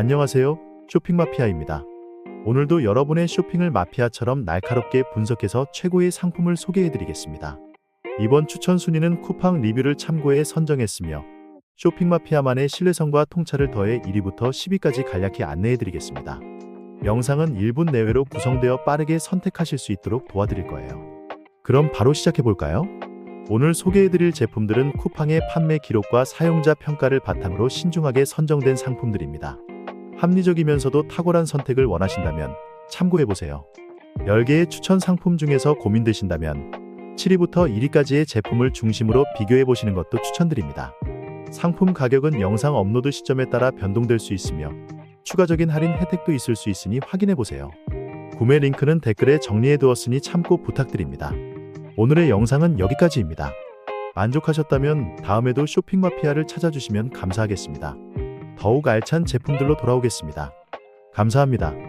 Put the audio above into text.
안녕하세요. 쇼핑 마피아입니다. 오늘도 여러분의 쇼핑을 마피아처럼 날카롭게 분석해서 최고의 상품을 소개해 드리겠습니다. 이번 추천 순위는 쿠팡 리뷰를 참고해 선정했으며 쇼핑 마피아만의 신뢰성과 통찰을 더해 1위부터 10위까지 간략히 안내해 드리겠습니다. 영상은 1분 내외로 구성되어 빠르게 선택하실 수 있도록 도와드릴 거예요. 그럼 바로 시작해 볼까요? 오늘 소개해드릴 제품들은 쿠팡의 판매 기록과 사용자 평가를 바탕으로 신중하게 선정된 상품들입니다. 합리적이면서도 탁월한 선택을 원하신다면 참고해보세요. 10개의 추천 상품 중에서 고민되신다면 7위부터 1위까지의 제품을 중심으로 비교해보시는 것도 추천드립니다. 상품 가격은 영상 업로드 시점에 따라 변동될 수 있으며 추가적인 할인 혜택도 있을 수 있으니 확인해보세요. 구매 링크는 댓글에 정리해두었으니 참고 부탁드립니다. 오늘의 영상은 여기까지입니다. 만족하셨다면 다음에도 쇼핑 마피아를 찾아주시면 감사하겠습니다. 더욱 알찬 제품들로 돌아오겠습니다. 감사합니다.